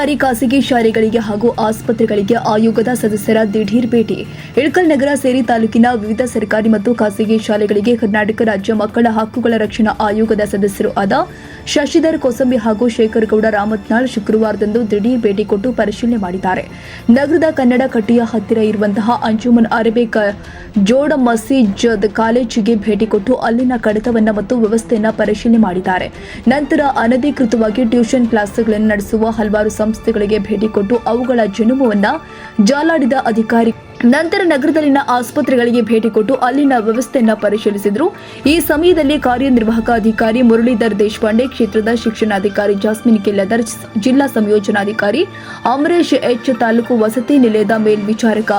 ಸರ್ಕಾರಿ ಖಾಸಗಿ ಶಾಲೆಗಳಿಗೆ ಹಾಗೂ ಆಸ್ಪತ್ರೆಗಳಿಗೆ ಆಯೋಗದ ಸದಸ್ಯರ ದಿಢೀರ್ ಭೇಟಿ. ಇಳಕಲ್ ನಗರ ಸೇರಿ ತಾಲೂಕಿನ ವಿವಿಧ ಸರ್ಕಾರಿ ಮತ್ತು ಖಾಸಗಿ ಶಾಲೆಗಳಿಗೆ ಕರ್ನಾಟಕ ರಾಜ್ಯ ಮಕ್ಕಳ ಹಕ್ಕುಗಳ ರಕ್ಷಣಾ ಆಯೋಗದ ಸದಸ್ಯರು ಆದ ಶಶಿಧರ್ ಕೋಸಂಬಿ ಹಾಗೂ ಶೇಖರ್ ಗೌಡ ರಾಮತ್ನಾಳ್ ಶುಕ್ರವಾರದಂದು ದಿಢೀರ್ ಭೇಟಿ ಕೊಟ್ಟು ಪರಿಶೀಲನೆ ಮಾಡಿದ್ದಾರೆ. ನಗರದ ಕನ್ನಡ ಕಟ್ಟಿಯ ಹತ್ತಿರ ಇರುವಂತಹ ಅಂಜುಮನ್ ಅರೇಬಿಕ್ ಜೋಡ ಮಸೀಜದ್ ಕಾಲೇಜಿಗೆ ಭೇಟಿ ಕೊಟ್ಟು ಅಲ್ಲಿನ ಕಡತವನ್ನು ಮತ್ತು ವ್ಯವಸ್ಥೆಯನ್ನು ಪರಿಶೀಲನೆ ಮಾಡಿದ್ದಾರೆ. ನಂತರ ಅನಧಿಕೃತವಾಗಿ ಟ್ಯೂಷನ್ ಕ್ಲಾಸ್ಗಳನ್ನು ನಡೆಸುವ ಹಲವಾರು ಸಂಸ್ಥೆಗಳಿಗೆ ಭೇಟಿ ಕೊಟ್ಟು ಅವುಗಳ ಜನುಮವನ್ನ ಜಾಲಾಡಿದ ಅಧಿಕಾರಿ. ನಂತರ ನಗರದಲ್ಲಿನ ಆಸ್ಪತ್ರೆಗಳಿಗೆ ಭೇಟಿ ಕೊಟ್ಟು ಅಲ್ಲಿನ ವ್ಯವಸ್ಥೆಯನ್ನ ಪರಿಶೀಲಿಸಿದರು. ಈ ಸಮಯದಲ್ಲಿ ಕಾರ್ಯನಿರ್ವಾಹಕ ಅಧಿಕಾರಿ ಮುರಳೀಧರ್ ದೇಶಪಾಂಡೆ, ಕ್ಷೇತ್ರದ ಶಿಕ್ಷಣಾಧಿಕಾರಿ ಜಾಸ್ಮಿನ್ ಕೆಲ್ಲದರ್, ಜಿಲ್ಲಾ ಸಂಯೋಜನಾಧಿಕಾರಿ ಅಮರೇಶ್ ಎಚ್, ತಾಲೂಕು ವಸತಿ ನಿಲಯದ ಮೇಲ್ವಿಚಾರಕ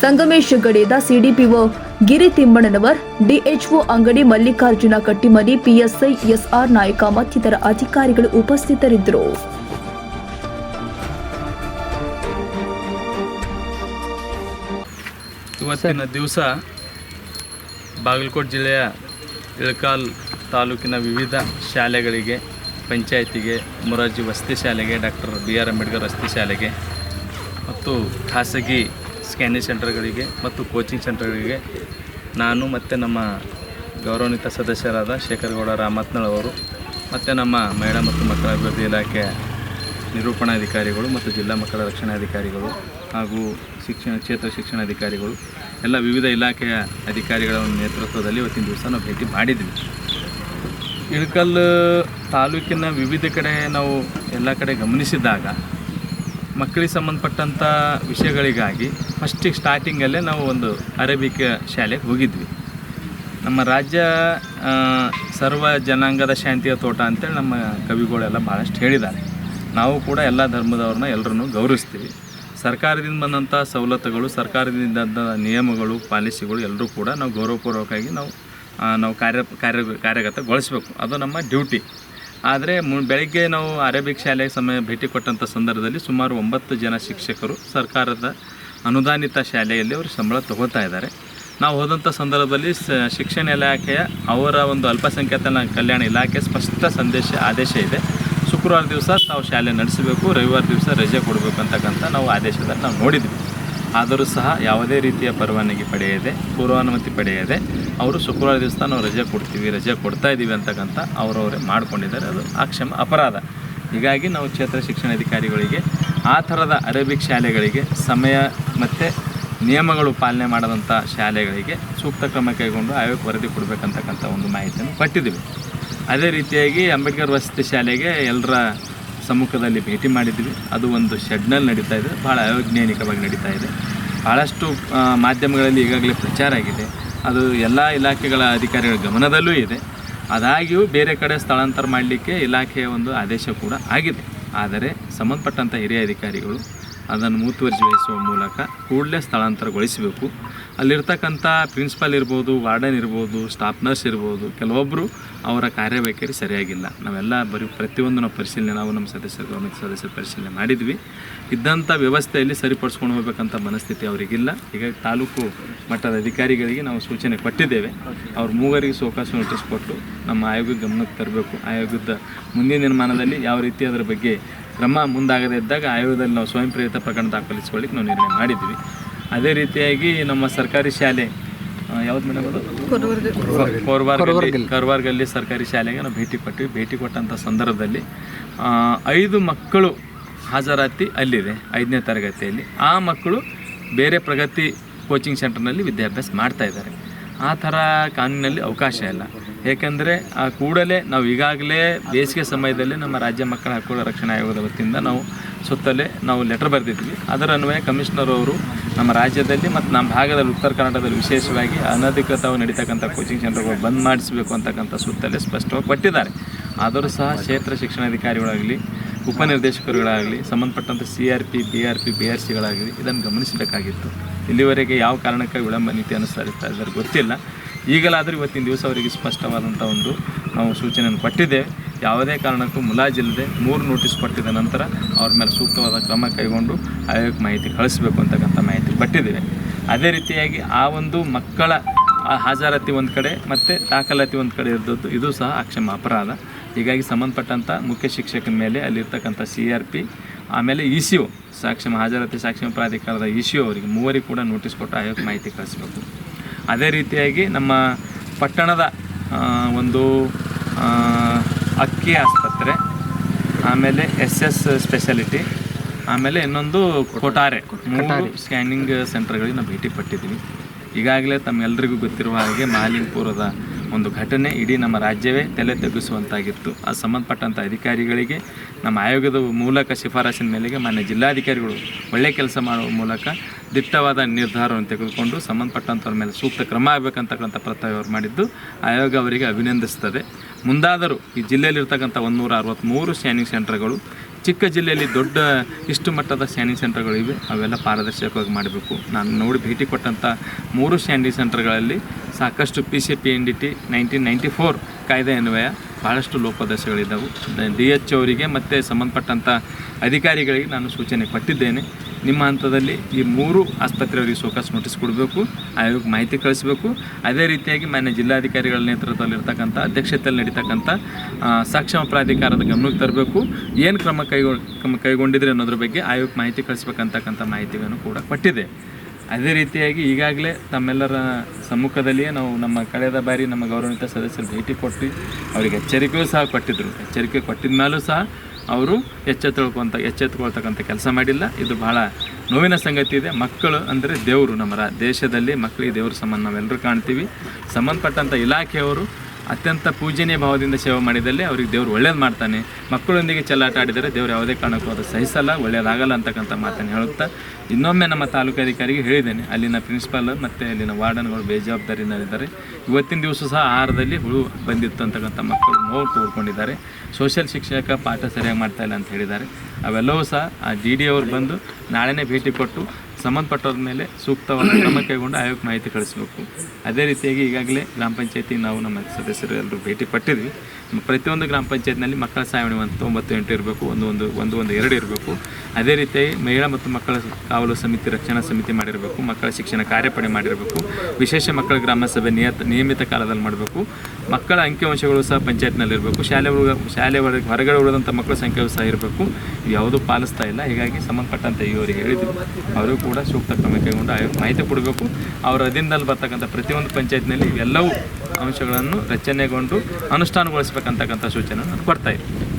Sangamesh Gaded, CDPO Giri ತಿಮ್ಮಣ್ಣನವರ್, DHO Angadi Mallikarjuna Kattimani, PSI S R ನಾಯಕ ಮತ್ತಿತರ ಅಧಿಕಾರಿಗಳು ಉಪಸ್ಥಿತರಿದ್ದರು. ಇವತ್ತಿನ ದಿವಸ ಬಾಗಲಕೋಟೆ ಜಿಲ್ಲೆಯ ಇಳಕಾಲ್ ತಾಲೂಕಿನ ವಿವಿಧ ಶಾಲೆಗಳಿಗೆ, ಪಂಚಾಯತಿಗೆ, ಮೊರಾರ್ಜಿ ವಸತಿ ಶಾಲೆಗೆ, ಡಾಕ್ಟರ್ ಬಿ ಆರ್ ಅಂಬೇಡ್ಕರ್ ವಸತಿ ಶಾಲೆಗೆ ಮತ್ತು ಖಾಸಗಿ ಸ್ಕ್ಯಾನಿಂಗ್ ಸೆಂಟರ್ಗಳಿಗೆ ಮತ್ತು ಕೋಚಿಂಗ್ ಸೆಂಟರ್ಗಳಿಗೆ ನಾನು ಮತ್ತು ನಮ್ಮ ಗೌರವಾನ್ವಿತ ಸದಸ್ಯರಾದ ಶೇಖರಗೌಡ ರಾಮತ್ನಳ್ ಅವರು ಮತ್ತು ನಮ್ಮ ಮಹಿಳಾ ಮತ್ತು ಮಕ್ಕಳ ಅಭಿವೃದ್ಧಿ ಇಲಾಖೆ ನಿರೂಪಣಾಧಿಕಾರಿಗಳು ಮತ್ತು ಜಿಲ್ಲಾ ಮಕ್ಕಳ ರಕ್ಷಣಾಧಿಕಾರಿಗಳು ಹಾಗೂ ಶಿಕ್ಷಣ, ಕ್ಷೇತ್ರ ಶಿಕ್ಷಣ ಅಧಿಕಾರಿಗಳು, ಎಲ್ಲ ವಿವಿಧ ಇಲಾಖೆಯ ಅಧಿಕಾರಿಗಳ ನೇತೃತ್ವದಲ್ಲಿ ಇವತ್ತಿನ ದಿವಸ ನಾವು ಭೇಟಿ ಮಾಡಿದ್ವಿ. ಇಳಕಲ್ ತಾಲೂಕಿನ ವಿವಿಧ ಕಡೆ ನಾವು ಎಲ್ಲ ಕಡೆ ಗಮನಿಸಿದಾಗ, ಮಕ್ಕಳಿಗೆ ಸಂಬಂಧಪಟ್ಟಂಥ ವಿಷಯಗಳಿಗಾಗಿ ಫಸ್ಟಿಗೆ ಸ್ಟಾರ್ಟಿಂಗಲ್ಲೇ ನಾವು ಒಂದು ಅರೇಬಿಕ್ ಶಾಲೆಗೆ ಹೋಗಿದ್ವಿ. ನಮ್ಮ ರಾಜ್ಯ ಸರ್ವ ಜನಾಂಗದ ಶಾಂತಿಯ ತೋಟ ಅಂತೇಳಿ ನಮ್ಮ ಕವಿಗಳೆಲ್ಲ ಭಾಳಷ್ಟು ಹೇಳಿದ್ದಾರೆ. ನಾವು ಕೂಡ ಎಲ್ಲ ಧರ್ಮದವ್ರನ್ನ ಎಲ್ಲರನ್ನು ಗೌರವಿಸ್ತೀವಿ. ಸರ್ಕಾರದಿಂದ ಬಂದಂಥ ಸವಲತ್ತುಗಳು, ಸರ್ಕಾರದಿಂದ ನಿಯಮಗಳು, ಪಾಲಿಸಿಗಳು ಎಲ್ಲರೂ ಕೂಡ ನಾವು ಗೌರವಪೂರ್ವಕವಾಗಿ ನಾವು ನಾವು ಕಾರ್ಯ ಕಾರ್ಯ, ಕಾರ್ಯಗತಗೊಳಿಸಬೇಕು. ಅದು ನಮ್ಮ ಡ್ಯೂಟಿ. ಆದರೆ ಮು, ಬೆಳಗ್ಗೆ ನಾವು ಅರೇಬಿಕ್ ಶಾಲೆಗೆ ಸಮಯ ಭೇಟಿ ಕೊಟ್ಟಂಥ ಸಂದರ್ಭದಲ್ಲಿ ಸುಮಾರು ಒಂಬತ್ತು ಜನ ಶಿಕ್ಷಕರು ಸರ್ಕಾರದ ಅನುದಾನಿತ ಶಾಲೆಯಲ್ಲಿ ಅವರು ಸಂಬಳ ತಗೋತಾ ಇದ್ದಾರೆ. ನಾವು ಹೋದಂಥ ಸಂದರ್ಭದಲ್ಲಿ ಶಿಕ್ಷಣ ಇಲಾಖೆಯ ಅವರ ಒಂದು ಅಲ್ಪಸಂಖ್ಯಾತ ಕಲ್ಯಾಣ ಇಲಾಖೆ ಸ್ಪಷ್ಟ ಸಂದೇಶ, ಆದೇಶ ಇದೆ. ಶುಕ್ರವಾರ ದಿವಸ ತಾವು ಶಾಲೆ ನಡೆಸಬೇಕು, ರವಿವಾರ ದಿವಸ ರಜೆ ಕೊಡಬೇಕು ಅಂತಕ್ಕಂಥ ನಾವು ಆದೇಶದಲ್ಲಿ ನಾವು ನೋಡಿದ್ವಿ. ಆದರೂ ಸಹ ಯಾವುದೇ ರೀತಿಯ ಪರವಾನಗಿ ಪಡೆಯದೆ, ಪೂರ್ವಾನುಮತಿ ಪಡೆಯದೆ ಅವರು ಶುಕ್ರವಾರ ದಿವಸ ನಾವು ರಜೆ ಕೊಡ್ತೀವಿ, ರಜೆ ಕೊಡ್ತಾ ಇದ್ದೀವಿ ಅಂತಕ್ಕಂಥ ಅವರವರೇ ಮಾಡಿಕೊಂಡಿದ್ದಾರೆ. ಅದು ಆಕ್ಷಮ ಅಪರಾಧ. ಹೀಗಾಗಿ ನಾವು ಕ್ಷೇತ್ರ ಶಿಕ್ಷಣಾಧಿಕಾರಿಗಳಿಗೆ ಆ ಥರದ ಅರೇಬಿಕ್ ಶಾಲೆಗಳಿಗೆ, ಸಮಯ ಮತ್ತು ನಿಯಮಗಳು ಪಾಲನೆ ಮಾಡದಂಥ ಶಾಲೆಗಳಿಗೆ ಸೂಕ್ತ ಕ್ರಮ ಕೈಗೊಂಡು ಆಯೋಗ ವರದಿ ಕೊಡಬೇಕಂತಕ್ಕಂಥ ಒಂದು ಮಾಹಿತಿಯನ್ನು ಕೊಟ್ಟಿದ್ದೀವಿ. ಅದೇ ರೀತಿಯಾಗಿ ಅಂಬೇಡ್ಕರ್ ವಸತಿ ಶಾಲೆಗೆ ಎಲ್ಲರ ಸಮ್ಮುಖದಲ್ಲಿ ಭೇಟಿ ಮಾಡಿದ್ವಿ. ಅದು ಒಂದು ಶೆಡ್ನಲ್ಲಿ ನಡೀತಾ ಇದೆ. ಭಾಳ ಅವೈಜ್ಞಾನಿಕವಾಗಿ ನಡೀತಾ ಇದೆ. ಭಾಳಷ್ಟು ಮಾಧ್ಯಮಗಳಲ್ಲಿ ಈಗಾಗಲೇ ಪ್ರಚಾರ ಆಗಿದೆ. ಅದು ಎಲ್ಲ ಇಲಾಖೆಗಳ ಅಧಿಕಾರಿಗಳ ಗಮನದಲ್ಲೂ ಇದೆ. ಅದಾಗಿಯೂ ಬೇರೆ ಕಡೆ ಸ್ಥಳಾಂತರ ಮಾಡಲಿಕ್ಕೆ ಇಲಾಖೆಯ ಒಂದು ಆದೇಶ ಕೂಡ ಆಗಿದೆ. ಆದರೆ ಸಂಬಂಧಪಟ್ಟಂಥ ಹಿರಿಯ ಅಧಿಕಾರಿಗಳು ಅದನ್ನು ಮುತುವರ್ಜಿ ವಹಿಸುವ ಮೂಲಕ ಕೂಡಲೇ ಸ್ಥಳಾಂತರಗೊಳಿಸಬೇಕು. ಅಲ್ಲಿರ್ತಕ್ಕಂಥ ಪ್ರಿನ್ಸಿಪಾಲ್ ಇರ್ಬೋದು, ವಾರ್ಡನ್ ಇರ್ಬೋದು, ಸ್ಟಾಫ್ ನರ್ಸ್ ಇರ್ಬೋದು ಕೆಲವೊಬ್ಬರು ಅವರ ಕಾರ್ಯವೈಖರಿ ಸರಿಯಾಗಿಲ್ಲ. ನಾವೆಲ್ಲ ಬರೀ ಪ್ರತಿಯೊಂದು ಪರಿಶೀಲನೆ, ನಾವು ನಮ್ಮ ಸದಸ್ಯರು, ಗೌರ್ಮೆಂಟ್ ಸದಸ್ಯರು ಪರಿಶೀಲನೆ ಮಾಡಿದ್ವಿ. ಇದ್ದಂಥ ವ್ಯವಸ್ಥೆಯಲ್ಲಿ ಸರಿಪಡಿಸ್ಕೊಂಡು ಹೋಗ್ಬೇಕಂತ ಮನಸ್ಥಿತಿ ಅವರಿಗಿಲ್ಲ. ಹೀಗಾಗಿ ತಾಲೂಕು ಮಟ್ಟದ ಅಧಿಕಾರಿಗಳಿಗೆ ನಾವು ಸೂಚನೆ ಕೊಟ್ಟಿದ್ದೇವೆ. ಅವ್ರ ಮೂವರಿಗೆ ಸೋಕಾಸು ನೋಟಿಸ್ ಕೊಟ್ಟು ನಮ್ಮ ಆಯೋಗದ ಗಮನಕ್ಕೆ ತರಬೇಕು. ಆಯೋಗದ ಮುಂದಿನ ನಿರ್ಮಾಣದಲ್ಲಿ ಯಾವ ರೀತಿ ಅದರ ಬಗ್ಗೆ ಕ್ರಮ ಮುಂದಾಗದೇ ಇದ್ದಾಗ ಆಯೋಗದಲ್ಲಿ ನಾವು ಸ್ವಯಂ ಪ್ರೇರಿತ ಪ್ರಕರಣ ದಾಖಲಿಸ್ಕೊಳ್ಳಿಕ್ಕೆ ನಾವು ನಿರ್ಣಯ ಮಾಡಿದ್ವಿ. ಅದೇ ರೀತಿಯಾಗಿ ನಮ್ಮ ಸರ್ಕಾರಿ ಶಾಲೆ ಯಾವ್ದು ಮೇಡಮ್ ಅದು? ಕೋರ್ವಾರ್ಗಲ್ಲಿ ಕರ್ವಾರ್ಗಲ್ಲಿ ಸರ್ಕಾರಿ ಶಾಲೆಗೆ ನಾವು ಭೇಟಿ ಕೊಟ್ಟಿವಿ. ಭೇಟಿ ಕೊಟ್ಟಂಥ ಸಂದರ್ಭದಲ್ಲಿ ಐದು ಮಕ್ಕಳು ಹಾಜರಾತಿ ಅಲ್ಲಿದೆ ಐದನೇ ತರಗತಿಯಲ್ಲಿ. ಆ ಮಕ್ಕಳು ಬೇರೆ ಪ್ರಗತಿ ಕೋಚಿಂಗ್ ಸೆಂಟರ್ನಲ್ಲಿ ವಿದ್ಯಾಭ್ಯಾಸ ಮಾಡ್ತಾ ಇದ್ದಾರೆ. ಆ ಥರ ಕಾನೂನಿನಲ್ಲಿ ಅವಕಾಶ ಇಲ್ಲ. ಏಕೆಂದರೆ ಆ ಕೂಡಲೇ ನಾವು ಈಗಾಗಲೇ ಬೇಸಿಗೆ ಸಮಯದಲ್ಲಿ ನಮ್ಮ ರಾಜ್ಯ ಮಕ್ಕಳ ಹಕ್ಕುಗಳ ರಕ್ಷಣಾ ಆಯೋಗದ ವತಿಯಿಂದ ನಾವು ಸುತ್ತಲೇ ನಾವು ಲೆಟರ್ ಬರೆದಿದ್ವಿ. ಅದರ ಅನ್ವಯ ಕಮಿಷನರ್ ಅವರು ನಮ್ಮ ರಾಜ್ಯದಲ್ಲಿ ಮತ್ತು ನಮ್ಮ ಭಾಗದಲ್ಲಿ ಉತ್ತರ ಕರ್ನಾಟಕದಲ್ಲಿ ವಿಶೇಷವಾಗಿ ಅನಧಿಕೃತವಾಗಿ ನಡೀತಕ್ಕಂಥ ಕೋಚಿಂಗ್ ಸೆಂಟರ್ಗಳು ಬಂದ್ ಮಾಡಿಸಬೇಕು ಅಂತಕ್ಕಂಥ ಸುತ್ತಲೇ ಸ್ಪಷ್ಟವಾಗಿ ಕೊಟ್ಟಿದ್ದಾರೆ. ಆದರೂ ಸಹ ಕ್ಷೇತ್ರ ಶಿಕ್ಷಣಾಧಿಕಾರಿಗಳಾಗಲಿ ಉಪನಿರ್ದೇಶಕರುಗಳಾಗಲಿ ಸಂಬಂಧಪಟ್ಟಂಥ C R P B R P B R ಸಿಗಳಾಗಲಿ ಇದನ್ನು ಗಮನಿಸಬೇಕಾಗಿತ್ತು. ಇಲ್ಲಿವರೆಗೆ ಯಾವ ಕಾರಣಕ್ಕಾಗಿ ವಿಳಂಬ ನೀತಿ ಅನುಸರಿಸ್ತಾ ಇದ್ದಾರೆ ಗೊತ್ತಿಲ್ಲ. ಈಗಲಾದರೂ ಇವತ್ತಿನ ದಿವಸ ಅವರಿಗೆ ಸ್ಪಷ್ಟವಾದಂಥ ಒಂದು ನಾವು ಸೂಚನೆಯನ್ನು ಕೊಟ್ಟಿದ್ದೇವೆ. ಯಾವುದೇ ಕಾರಣಕ್ಕೂ ಮುಲಾಜಿಲ್ಲದೆ ಮೂರು ನೋಟಿಸ್ ಕೊಟ್ಟಿದ ನಂತರ ಅವ್ರ ಮೇಲೆ ಸೂಕ್ತವಾದ ಕ್ರಮ ಕೈಗೊಂಡು ಆಯೋಗಕ್ಕೆ ಮಾಹಿತಿ ಕಳಿಸಬೇಕು ಅಂತಕ್ಕಂಥ ಮಾಹಿತಿ ಕೊಟ್ಟಿದ್ದೇವೆ. ಅದೇ ರೀತಿಯಾಗಿ ಆ ಒಂದು ಮಕ್ಕಳ ಹಾಜರಾತಿ ಒಂದು ಕಡೆ ಮತ್ತು ದಾಖಲಾತಿ ಒಂದು ಕಡೆ ಇದ್ದದ್ದು, ಇದು ಸಹ ಅಕ್ಷಮ ಅಪರಾಧ. ಹೀಗಾಗಿ ಸಂಬಂಧಪಟ್ಟಂಥ ಮುಖ್ಯ ಶಿಕ್ಷಕನ ಮೇಲೆ ಅಲ್ಲಿರ್ತಕ್ಕಂಥ ಸಿ ಆರ್ ಪಿ, ಆಮೇಲೆ ಇ ಸಿ ಒ ಸಾಕ್ಷಮ ಹಾಜರಾತಿ ಸಾಕ್ಷ್ಯ ಪ್ರಾಧಿಕಾರದ ಇ ಸಿ ಒ ಅವರಿಗೆ ಮೂವರಿಗೆ ಕೂಡ ನೋಟಿಸ್ ಕೊಟ್ಟು ಆಯೋಗಕ್ಕೆ ಮಾಹಿತಿ ಕಳಿಸ್ಬೇಕು. ಅದೇ ರೀತಿಯಾಗಿ ನಮ್ಮ ಪಟ್ಟಣದ ಒಂದು ಅಕ್ಕಿ ಆಸ್ಪತ್ರೆ ಆಮೇಲೆ ಎಸ್ ಎಸ್ ಸ್ಪೆಷಾಲಿಟಿ ಆಮೇಲೆ ಇನ್ನೊಂದು ಕೊಟಾರೆ ಮೂರು ಸ್ಕ್ಯಾನಿಂಗ್ ಸೆಂಟರ್ಗಳಿಗೆ ನಾವು ಭೇಟಿ ಪಟ್ಟಿದ್ದೀವಿ. ಈಗಾಗಲೇ ತಮ್ಮೆಲ್ಲರಿಗೂ ಗೊತ್ತಿರುವ ಹಾಗೆ ಮಹಾಲಿಂಗಪುರದ ಒಂದು ಘಟನೆ ಇಡೀ ನಮ್ಮ ರಾಜ್ಯವೇ ತಲೆ ತಗ್ಗಿಸುವಂತಾಗಿತ್ತು ಆ ಸಂಬಂಧಪಟ್ಟಂಥ ಅಧಿಕಾರಿಗಳಿಗೆ, ನಮ್ಮ ಆಯೋಗದ ಮೂಲಕ ಶಿಫಾರಸಿನ ಮೇಲೆಗೆ ಮಾನ್ಯ ಜಿಲ್ಲಾಧಿಕಾರಿಗಳು ಒಳ್ಳೆಯ ಕೆಲಸ ಮಾಡುವ ಮೂಲಕ ದಿಟ್ಟವಾದ ನಿರ್ಧಾರವನ್ನು ತೆಗೆದುಕೊಂಡು ಸಂಬಂಧಪಟ್ಟಂಥವ್ರ ಮೇಲೆ ಸೂಕ್ತ ಕ್ರಮ ಆಗಬೇಕಂತಕ್ಕಂಥ ಪ್ರಸ್ತಾವ ಅವರು ಮಾಡಿದ್ದು, ಆಯೋಗ ಅವರಿಗೆ ಅಭಿನಂದಿಸ್ತದೆ. ಮುಂದಾದರೂ ಈ ಜಿಲ್ಲೆಯಲ್ಲಿರ್ತಕ್ಕಂಥ ಒಂದೂರ ಅರವತ್ತ್ಮೂರು ಸ್ಕ್ಯಾನಿಂಗ್ ಸೆಂಟರ್ಗಳು ಚಿಕ್ಕ ಜಿಲ್ಲೆಯಲ್ಲಿ ದೊಡ್ಡ ಇಷ್ಟು ಮಟ್ಟದ ಸ್ಕ್ಯಾನಿಂಗ್ ಸೆಂಟರ್ಗಳಿವೆ ಅವೆಲ್ಲ ಪಾರದರ್ಶಕವಾಗಿ ಮಾಡಬೇಕು. ನಾನು ನೋಡಿ ಭೇಟಿ ಕೊಟ್ಟಂಥ ಮೂರು ಸ್ಕ್ಯಾನಿಂಗ್ ಸೆಂಟರ್ಗಳಲ್ಲಿ ಸಾಕಷ್ಟು P C P N D T nineteen ninety four ಕಾಯ್ದೆ ಅನ್ವಯ ಭಾಳಷ್ಟು ಲೋಪದೋಷಗಳಿದ್ದವು. ಡಿ ಎಚ್ ಅವರಿಗೆ ಮತ್ತು ಸಂಬಂಧಪಟ್ಟಂಥ ಅಧಿಕಾರಿಗಳಿಗೆ ನಾನು ಸೂಚನೆ ಕೊಟ್ಟಿದ್ದೇನೆ. ನಿಮ್ಮ ಹಂತದಲ್ಲಿ ಈ ಮೂರು ಆಸ್ಪತ್ರೆಯವರಿಗೆ ಸೋಕಾಸ್ ನೋಟಿಸ್ ಕೊಡಬೇಕು. ಆಯೋಗಕ್ಕೆ ಮಾಹಿತಿ ಕಳಿಸಬೇಕು. ಅದೇ ರೀತಿಯಾಗಿ ಮಾನ್ಯ ಜಿಲ್ಲಾಧಿಕಾರಿಗಳ ನೇತೃತ್ವದಲ್ಲಿರ್ತಕ್ಕಂಥ, ಅಧ್ಯಕ್ಷತೆಯಲ್ಲಿ ನಡೀತಕ್ಕಂಥ ಸಕ್ಷಮ ಪ್ರಾಧಿಕಾರದ ಗಮನಕ್ಕೆ ತರಬೇಕು. ಏನು ಕ್ರಮ ಕೈಗೊಂಡು ಕ್ರಮ ಕೈಗೊಂಡಿದ್ರೆ ಅನ್ನೋದ್ರ ಬಗ್ಗೆ ಆಯೋಗಕ್ಕೆ ಮಾಹಿತಿ ಕಳಿಸ್ಬೇಕಂತಕ್ಕಂಥ ಮಾಹಿತಿಯನ್ನು ಕೂಡ ಕೊಟ್ಟಿದೆ. ಅದೇ ರೀತಿಯಾಗಿ ಈಗಾಗಲೇ ತಮ್ಮೆಲ್ಲರ ಸಮ್ಮುಖದಲ್ಲಿಯೇ ನಾವು ನಮ್ಮ ಕಳೆದ ಬಾರಿ ನಮ್ಮ ಗೌರವಾನ್ವಿತ ಸದಸ್ಯರು ಭೇಟಿ ಕೊಟ್ಟು ಅವರಿಗೆ ಎಚ್ಚರಿಕೆಯೂ ಸಹ ಕೊಟ್ಟಿದ್ದರು ಎಚ್ಚರಿಕೆ ಕೊಟ್ಟಿದ ಮೇಲೂ ಸಹ ಅವರು ಎಚ್ಚೆತ್ತುಕೊಳ್ಕೊಂತ, ಎಚ್ಚೆತ್ತುಕೊಳ್ತಕ್ಕಂಥ ಕೆಲಸ ಮಾಡಿಲ್ಲ. ಇದು ಬಹಳ ನೋವಿನ ಸಂಗತಿ ಇದೆ. ಮಕ್ಕಳು ಅಂದರೆ ದೇವರು ನಮ್ಮ ದೇಶದಲ್ಲಿ ಮಕ್ಕಳಿಗೆ ದೇವ್ರ ಸಂಬಂಧ ನಾವೆಲ್ಲರೂ ಕಾಣ್ತೀವಿ. ಸಂಬಂಧಪಟ್ಟಂಥ ಇಲಾಖೆಯವರು ಅತ್ಯಂತ ಪೂಜನೀಯ ಭಾವದಿಂದ ಸೇವೆ ಮಾಡಿದಲ್ಲಿ ಅವ್ರಿಗೆ ದೇವ್ರು ಒಳ್ಳೇದು ಮಾಡ್ತಾನೆ. ಮಕ್ಕಳೊಂದಿಗೆ ಚೆಲ್ಲಾಟ ಆಡಿದರೆ ದೇವ್ರು ಯಾವುದೇ ಕಾರಣಕ್ಕೂ ಅದು ಸಹಿಸಲ್ಲ ಒಳ್ಳೆಯದಾಗಲ್ಲ ಅಂತಕ್ಕಂಥ ಮಾತನ್ನು ಹೇಳುತ್ತಾ ಇನ್ನೊಮ್ಮೆ ನಮ್ಮ ತಾಲೂಕು ಅಧಿಕಾರಿಗೆ ಹೇಳಿದ್ದೇನೆ. ಅಲ್ಲಿನ ಪ್ರಿನ್ಸಿಪಾಲ್ ಮತ್ತು ಅಲ್ಲಿನ ವಾರ್ಡನ್ಗಳು ಬೇಜವಾಬ್ದಾರಿನಲ್ಲಿದ್ದಾರೆ. ಇವತ್ತಿನ ದಿವಸ ಸಹ ಆಹಾರದಲ್ಲಿ ಹುಳು ಬಂದಿತ್ತು ಅಂತಕ್ಕಂಥ ಮಕ್ಕಳು ನೋವು ತೋಡ್ಕೊಂಡಿದ್ದಾರೆ ಸೋಷಿಯಲ್ ಶಿಕ್ಷಕ ಪಾಠ ಸರಿಯಾಗಿ ಮಾಡ್ತಾ ಇಲ್ಲ ಅಂತ ಹೇಳಿದ್ದಾರೆ. ಅವೆಲ್ಲವೂ ಸಹ ಆ ಡಿ ಡಿ ಅವರು ಬಂದು ನಾಳೆನೇ ಭೇಟಿ ಕೊಟ್ಟು ಸಂಬಂಧಪಟ್ಟವ್ರ ಮೇಲೆ ಸೂಕ್ತವಾದ ಕ್ರಮ ಕೈಗೊಂಡು ಆಯೋಗ ಮಾಹಿತಿ ಕಳಿಸಬೇಕು. ಅದೇ ರೀತಿಯಾಗಿ ಈಗಾಗಲೇ ಗ್ರಾಮ ಪಂಚಾಯತಿ ನಾವು ನಮ್ಮ ಸದಸ್ಯರು ಎಲ್ಲರೂ ಭೇಟಿ ಪಟ್ಟಿದ್ವಿ. ಪ್ರತಿಯೊಂದು ಗ್ರಾಮ ಪಂಚಾಯತ್ನಲ್ಲಿ ಮಕ್ಕಳ ಸಾವಣಿ ಒಂದು ಒಂಬತ್ತು ಎಂಟು ಇರಬೇಕು, ಒಂದು ಒಂದು ಒಂದು ಒಂದು ಎರಡು ಇರಬೇಕು. ಅದೇ ರೀತಿಯಾಗಿ ಮಹಿಳಾ ಮತ್ತು ಮಕ್ಕಳ ಕಾವಲು ಸಮಿತಿ ರಕ್ಷಣಾ ಸಮಿತಿ ಮಾಡಿರಬೇಕು, ಮಕ್ಕಳ ಶಿಕ್ಷಣ ಕಾರ್ಯಪಡೆ ಮಾಡಿರಬೇಕು, ವಿಶೇಷ ಮಕ್ಕಳ ಗ್ರಾಮ ಸಭೆ ನಿಯತ, ನಿಯಮಿತ ಕಾಲದಲ್ಲಿ ಮಾಡಬೇಕು. ಮಕ್ಕಳ ಅಂಕಿಅಂಶಗಳು ಸಹ ಪಂಚಾಯತ್ನಲ್ಲಿರಬೇಕು ಶಾಲೆ ಶಾಲೆ ಒಳಗೆ ಹೊರಗಡೆ ಉಳಿದಂಥ ಮಕ್ಕಳ ಸಂಖ್ಯೆಯೂ ಸಹ ಇರಬೇಕು. ಯಾವುದೂ ಪಾಲಿಸ್ತಾ ಇಲ್ಲ. ಹೀಗಾಗಿ ಸಂಬಂಧಪಟ್ಟಂತೆ ಇವರಿಗೆ ಹೇಳಿದ್ರು ಅವರು ಕೂಡ ಸೂಕ್ತ ಕ್ರಮ ಕೈಗೊಂಡು ಮಾಹಿತಿ ಕೊಡಬೇಕು. ಅವರ ಅಧೀನದಲ್ಲಿ ಬರ್ತಕ್ಕಂಥ ಪ್ರತಿಯೊಂದು ಪಂಚಾಯತ್ನಲ್ಲಿ ಎಲ್ಲವೂ ಅಂಶಗಳನ್ನು ರಚನೆಗೊಂಡು ಅನುಷ್ಠಾನಗೊಳಿಸಬೇಕಂತಕ್ಕಂಥ ಸೂಚನೆ ನಾನು ಕೊಡ್ತಾ ಇದ್ದೀನಿ